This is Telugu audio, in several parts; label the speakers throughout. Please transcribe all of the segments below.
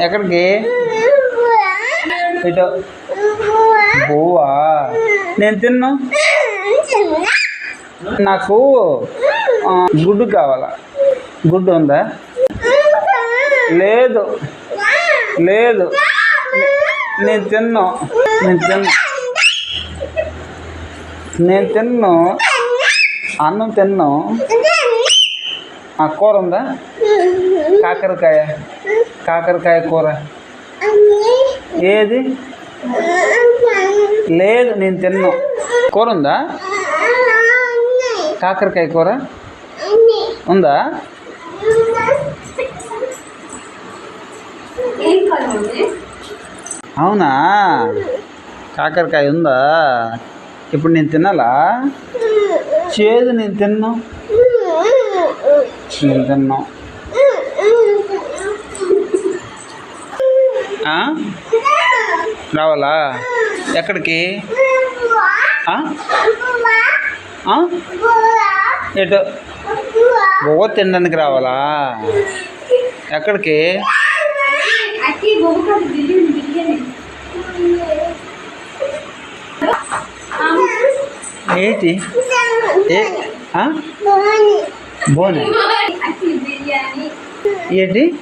Speaker 1: ఎక్కడికి? ఇటు. పువ్వా నేను తిన్న. నాకు గుడ్డు కావాలా? గుడ్డు ఉందా? లేదు. లేదు. నేను తిన్నా. నేను తిన్నా నేను తిన్ను. అన్నం తిన్ను. ఆ కూర ఉందా? కాకరకాయ. కాకరకాయ కూర? ఏది? లేదు నేను తిన్నా. కూర ఉందా? కాకరకాయ కూర? ఉందా? అవునా? కాకరకాయ ఉందా? ఇప్పుడు నేను తినాలా? చేదు నేను తిన్నా. నేను తిన్ను ఆ? రావాలా? ఎక్కడికి? ఎటు? బొవ్వ తినడానికి రావాలా? ఎక్కడికి? ఏంటి? బోనే? ఏంటి?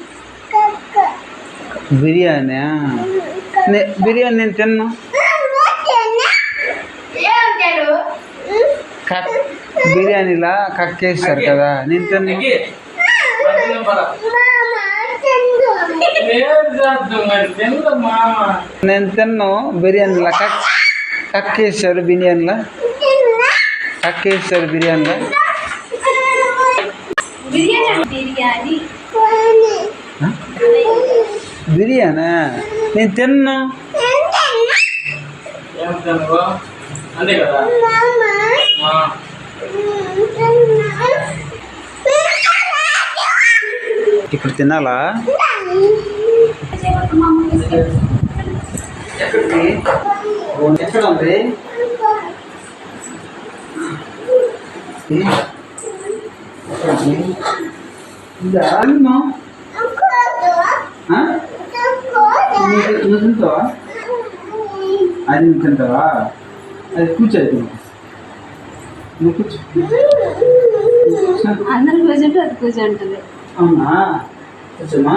Speaker 1: బిర్యానీ బిర్యానీ నేను తిన్ను. కక్ బిర్యానీలా కక్కేస్తారు కదా నేను తిన్ను. నేను తిన్ను బిర్యానీలా కక్ కక్కేస్తారు బిర్యానీలా. కక్కేస్తారు బిర్యానీలా.
Speaker 2: బిర్యానీ. బిర్యానీ
Speaker 1: ఆ? బిర్యానా నేను తిన్ను
Speaker 3: అంతే కదా ఆ,
Speaker 1: ఇక్కడ తినాలా ఎక్కడికి ఎక్కడ ఉంది ఎక్కడికి? ఇదా అన్నం? ఆ? నువ్వు- తింటావా అది నువ్వు తింటావా అది కూర్చో. నువ్వు కూర్చో
Speaker 2: అందరు కూర్చుంటే అది కూర్చుంటుంది
Speaker 1: అవునా కొంచెమా